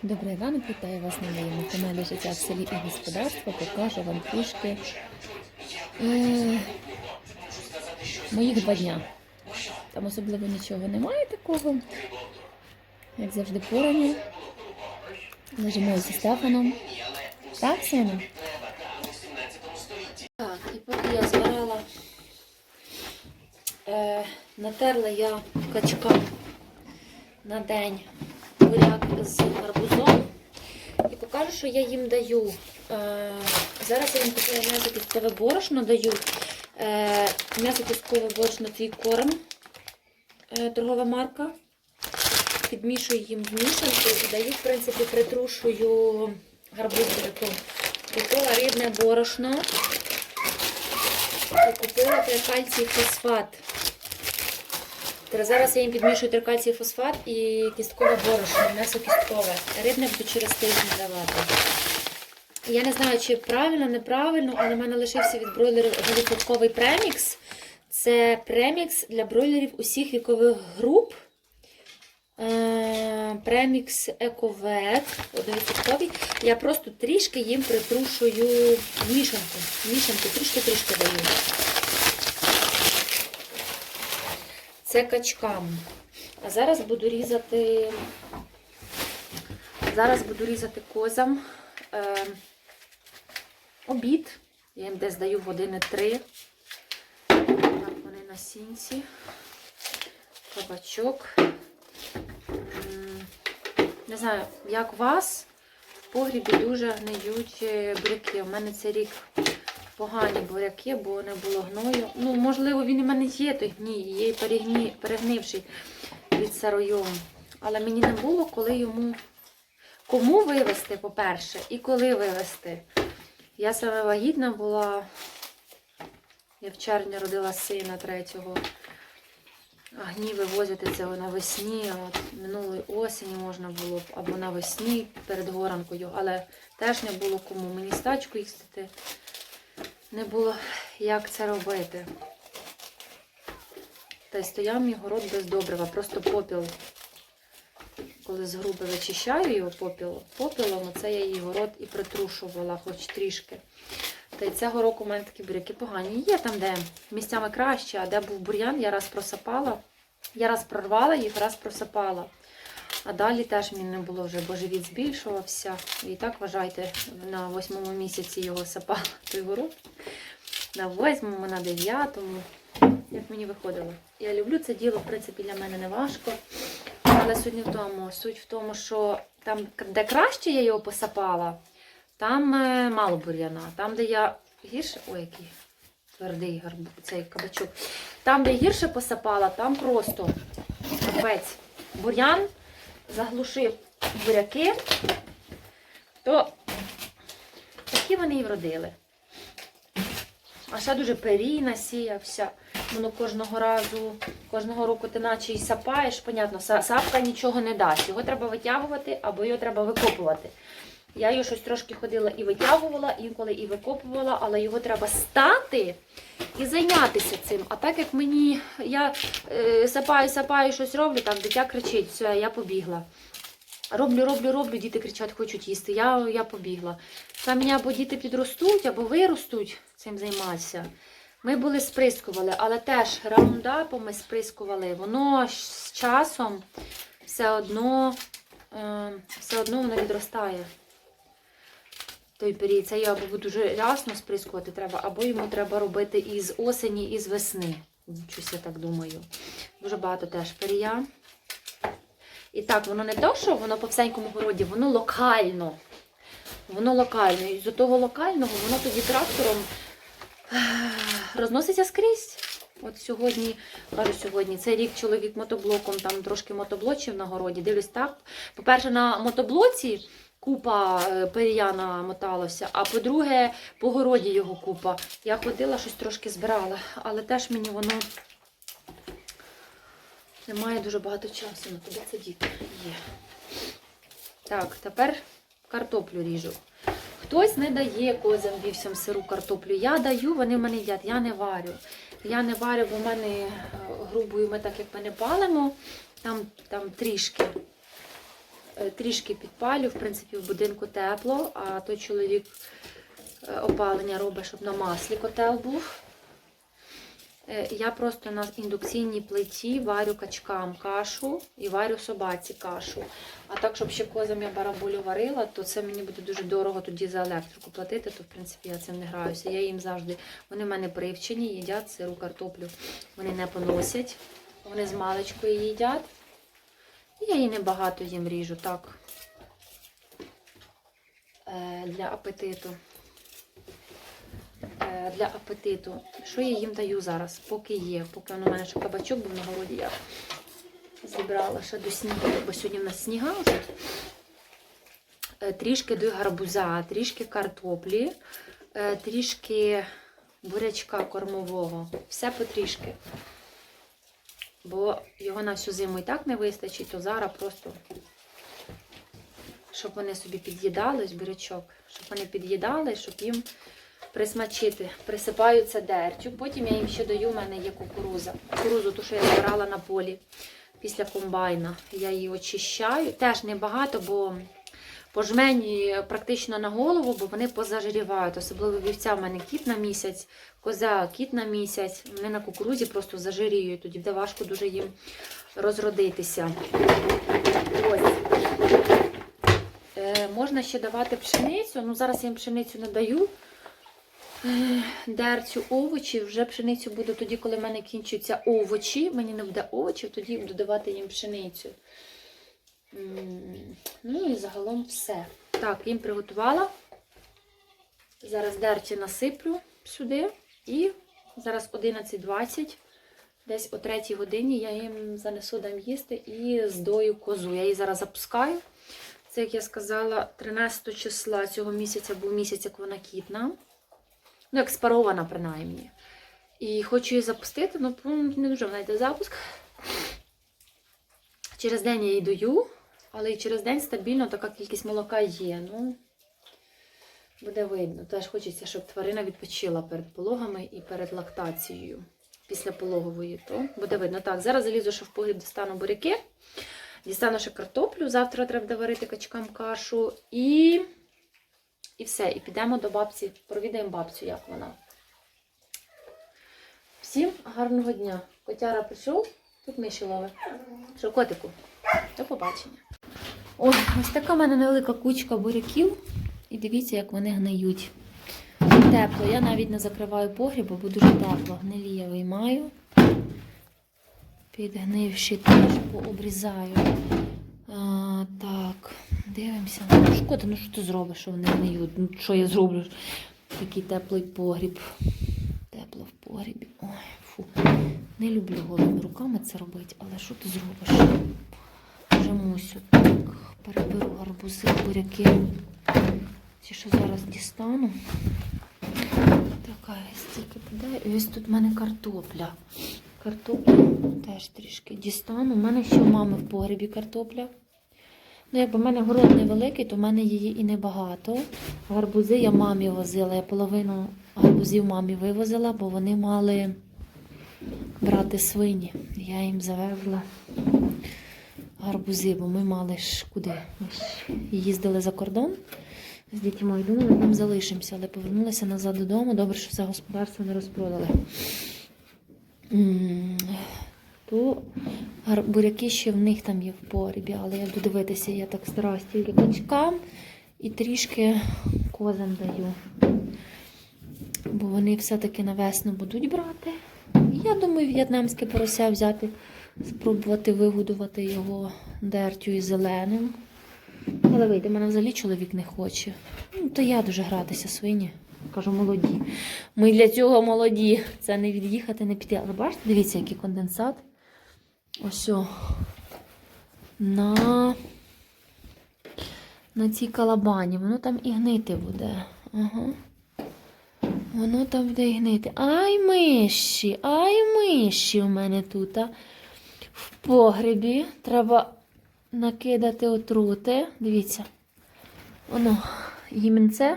Добрий ранок, вітаю вас на моєму каналі Життя в селі і господарство. Покажу вам трішки е, моїх два дня. Там особливо нічого немає такого. Як завжди, порані. Лежимо зі Стефаном. Так, сину? Так, і поки я збирала, е, натерла я качка на день буряк з гарбузом. І покажу, що я їм даю. Е, зараз я їм купила м'ясо кісткове борошно даю. Е, м'ясо кісткове борошно твій корм. Е, торгова марка. Підмішую їм в мішанку і даю, в принципі, притрушую гарбуз буряком. Купила рибне борошно. Купила кальцій фосфат. Тепер Зараз я їм підмішую трикальцій фосфат і кісткове борошно, м'ясо кісткове. Рибне буду через тиждень давати. Я не знаю, чи правильно, неправильно, але в мене лишився від бройлерів великодковий премікс. Це премікс для бройлерів усіх вікових груп. Е, Премікс Ековет 1%. Я просто трішки їм притрушую мішанку. Мішанку трішки-трішки даю. Це качкам. А зараз буду різати. Зараз буду різати козам е, обід. Я їм десь даю години три. Так, вони на сінці. Кабачок. Не знаю, як вас в погрібі дуже гниють буряки. У мене цей рік погані буряки, бо не було гною. Ну, можливо, він в мене є той гній, є перегні, перегнивший від саройому. Але мені не було, коли йому кому вивезти, по-перше, і коли вивезти. Я саме вагітна була. Я в червні родила сина третього. А гній вивозити це навесні, от минулої осені можна було б або навесні перед горанкою, але теж не було кому мені стачку їздити не було як це робити. Та й стояв мій город без добрива, просто попіл. Коли з груби вичищаю його попіл, попілом, оце я її город і притрушувала, хоч трішки. Та й цього року у мене такі буряки погані. Є там, де місцями краще, а де був бур'ян, я раз просапала. Я раз прорвала їх, раз просапала. А далі теж мені не було вже, бо живіт збільшувався. І так, вважайте, на восьмому місяці його сапала той город. На восьмому, на дев'ятому. Як мені виходило. Я люблю це діло, в принципі, для мене не важко. Але суть в тому. Суть в тому, що там, де краще я його посапала, там е, мало бур'яна. Там, де я гірше. Ой, який твердий гарбу, цей кабачок. Там, де гірше посапала, там просто капець. Бур'ян заглушив буряки, то такі вони і вродили. А ще дуже перійна сіявся. Воно кожного разу, кожного року ти наче й сапаєш, понятно, сапка нічого не дасть. Його треба витягувати або його треба викопувати. Я його щось трошки ходила і витягувала, інколи і викопувала, але його треба стати і зайнятися цим. А так як мені я е, сапаю, сапаю, щось роблю, там дитя кричить, все, я побігла. Роблю, роблю, роблю, діти кричать, хочуть їсти. Я, я побігла. Там мені або діти підростуть, або виростуть цим займатися. Ми були сприскували, але теж раундапом ми сприскували. Воно з часом все одно, е, все одно воно відростає. Той період. Це я або дуже рясно сприскувати треба, або йому треба робити із осені, і з весни. Щось я так думаю. Дуже багато теж перія. І так, воно не то, що воно по всенькому городі, воно локально. Воно локально. І з того локального воно тоді трактором розноситься скрізь. От сьогодні, кажу сьогодні, цей рік чоловік мотоблоком там трошки мотоблочив на городі. Дивлюсь так. По-перше, на мотоблоці купа е, пер'яна моталося, а по-друге, по городі його купа. Я ходила, щось трошки збирала, але теж мені воно немає дуже багато часу. Ну, куди це діти є. Так, тепер картоплю ріжу. Хтось не дає козам вівсям сиру картоплю. Я даю, вони в мене їдять, я не варю. Я не варю, бо в мене е, грубою ми так як ми не палимо, там, там трішки. Е, Трішки підпалю, в принципі, в будинку тепло, а той чоловік е, опалення робить, щоб на маслі котел був. Е, Я просто на індукційній плиті варю качкам кашу і варю собаці кашу. А так, щоб ще козам я барабулю варила, то це мені буде дуже дорого тоді за електрику платити, то в принципі я цим не граюся. Я їм завжди, вони в мене привчені, їдять сиру картоплю, вони не поносять, вони з маличкою їдять. Я її небагато їм ріжу, так. Е, Для апетиту. Е, Для апетиту. Що я їм даю зараз, поки є, поки воно в мене ще кабачок був на городі, я зібрала ще до снігу, бо сьогодні в нас сніга вже. Е, Трішки до гарбуза, трішки картоплі, трішки бурячка кормового. Все потрішки. Бо його на всю зиму і так не вистачить, то зараз просто, щоб вони собі під'їдали, ось щоб вони під'їдали, щоб їм присмачити. Присипаю це дертю. Потім я їм ще даю, в мене є кукуруза. Кукурузу, ту, що я збирала на полі після комбайна. Я її очищаю. Теж небагато, бо по жмені практично на голову, бо вони позажирівають. Особливо вівця в мене кіт на місяць, коза кіт на місяць. Вони на кукурузі просто зажиріють. Тоді буде важко дуже їм розродитися. Ось. Е, можна ще давати пшеницю. Ну, зараз я їм пшеницю не даю. Е, Дерцю овочі, вже пшеницю буду тоді, коли в мене кінчаться овочі. Мені не буде овочів, тоді буду давати їм пшеницю. Ну і загалом все. Так, їм приготувала. Зараз дерці насиплю сюди. І зараз 11.20. Десь о 3 годині я їм занесу дам їсти і здою козу. Я її зараз запускаю. Це, як я сказала, 13 числа цього місяця був місяць, як вона кітна. Ну, як спарована, принаймні. І хочу її запустити, ну не дуже йде запуск. Через день я її даю, але і через день стабільно така кількість молока є. Ну, буде видно. Теж хочеться, щоб тварина відпочила перед пологами і перед лактацією. Після пологової, то буде видно. Так, зараз залізу, що в погріб дістану буряки. Дістану ще картоплю. Завтра треба буде варити качкам кашу. І, і все. І підемо до бабці, провідаємо бабцю, як вона. Всім гарного дня. Котяра прийшов, тут миші лови. Що, котику? До побачення. Ой, ось така в мене невелика кучка буряків. І дивіться, як вони гниють. Тепло. Я навіть не закриваю погріб, бо дуже тепло. Гнилі я виймаю. Підгнивши теж пообрізаю. А, так, дивимося. Ну, шкода, ну що ти зробиш, що вони гниють? Ну, що я зроблю? Такий теплий погріб. Тепло в погрібі. Ой, фу. Не люблю голими руками це робити, але що ти зробиш? Так, переберу гарбузи, буряки. Ці, що зараз дістану. Така ось стільки піде. І ось тут в мене картопля. Картопля теж трішки дістану. У мене ще в мами в погребі картопля. Ну, якби в мене город невеликий, то в мене її і небагато. Гарбузи я мамі возила. Я половину гарбузів мамі вивозила, бо вони мали брати свині. Я їм завезла гарбузи, бо ми мали ж куди? Ми ж їздили за кордон з дітьми і думали, там залишимося, але повернулися назад додому. Добре, що все господарство не розпродали. То буряки ще в них там є в погрібі, але я буду дивитися, я так стараюсь тільки качкам і трішки козам даю. Бо вони все-таки на весну будуть брати. Я думаю, в'єтнамське порося взяти, спробувати вигодувати його дертю і зеленим. Але вийде, мене взагалі чоловік не хоче. Ну, то я дуже гратися свині. Кажу, молоді. Ми для цього молоді. Це не від'їхати, не піти. Але бачите, дивіться, який конденсат. Ось. На, на цій калабані. Воно там і гнити буде. Ага. Воно там буде і гнити. Ай, миші, ай, миші у мене тут. А. В погребі треба накидати отрути. Дивіться. Воно гімінце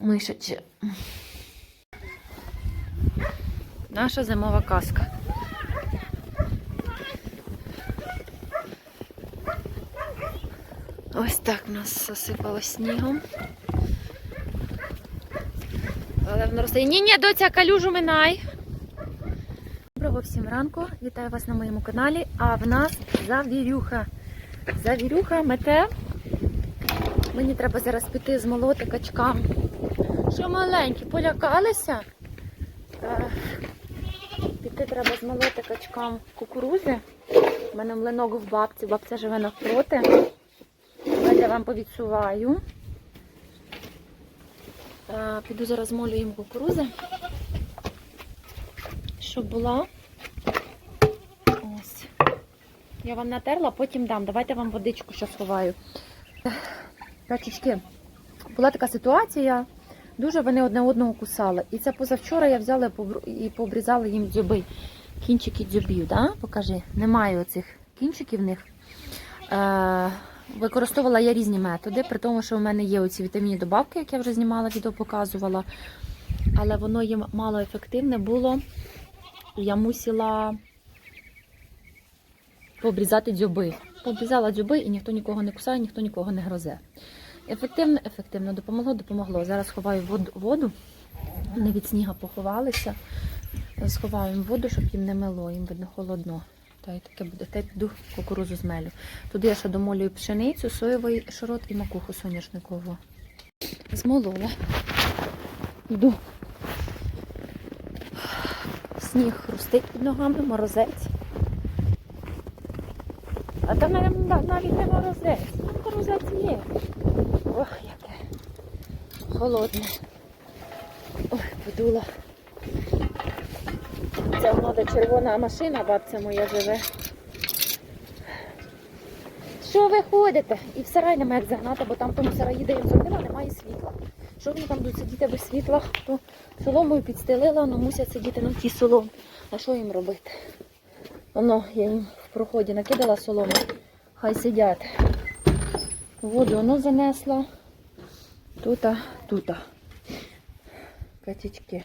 мишаче. Наша зимова казка. Ось так в нас засипало снігом. Але воно росте. Ні, ні, доця, калюжу минай. Доброго всім ранку. Вітаю вас на моєму каналі. А в нас завірюха. Завірюха мете. Мені треба зараз піти змолоти качкам. Що маленькі, полякалися? Піти треба змолоти качкам кукурузи. У мене млинок в бабці, бабця живе навпроти. Давайте я вам повідсуваю. Е, Піду зараз молю їм кукурузи. Щоб була. Ось. Я вам натерла, потім дам. Давайте вам водичку ще сховаю. Качечки, була така ситуація. Дуже вони одне одного кусали. І це позавчора я взяла і пообрізала їм дзьоби. Кінчики дзьобів, да? покажи. Немає оцих кінчиків в них. Е, використовувала я різні методи, при тому, що в мене є оці вітамінні добавки, як я вже знімала, відео показувала. Але воно їм мало ефективне було. Я мусила пообрізати дзьоби. Пообрізала дзьоби і ніхто нікого не кусає, ніхто нікого не грозе. Ефективно, ефективно допомогло, допомогло. Зараз ховаю воду. Вони від сніга поховалися. Сховаю воду, щоб їм не мило, їм видно холодно. Та й таке буде. Та й піду кукурузу змелю. Туди я ще домолюю пшеницю, соєвий шарот і макуху соняшникову. Змолола. Йду. Сніг хрустить під ногами, морозець. А там навіть, не морозець. Там морозець є. Ох, яке холодне. Ой, подула. Це воно червона машина, бабця моя живе. Що ви ходите? І в сарай нема як загнати, бо там в тому сараї, де я зробила, немає світла. Що вони там будуть сидіти без світла, то соломою підстелила, ну мусять сидіти на тій соломі. А що їм робити? Воно, я їм в проході накидала солому. Хай сидять. Воду воно занесла. Тута, тута. Катічки.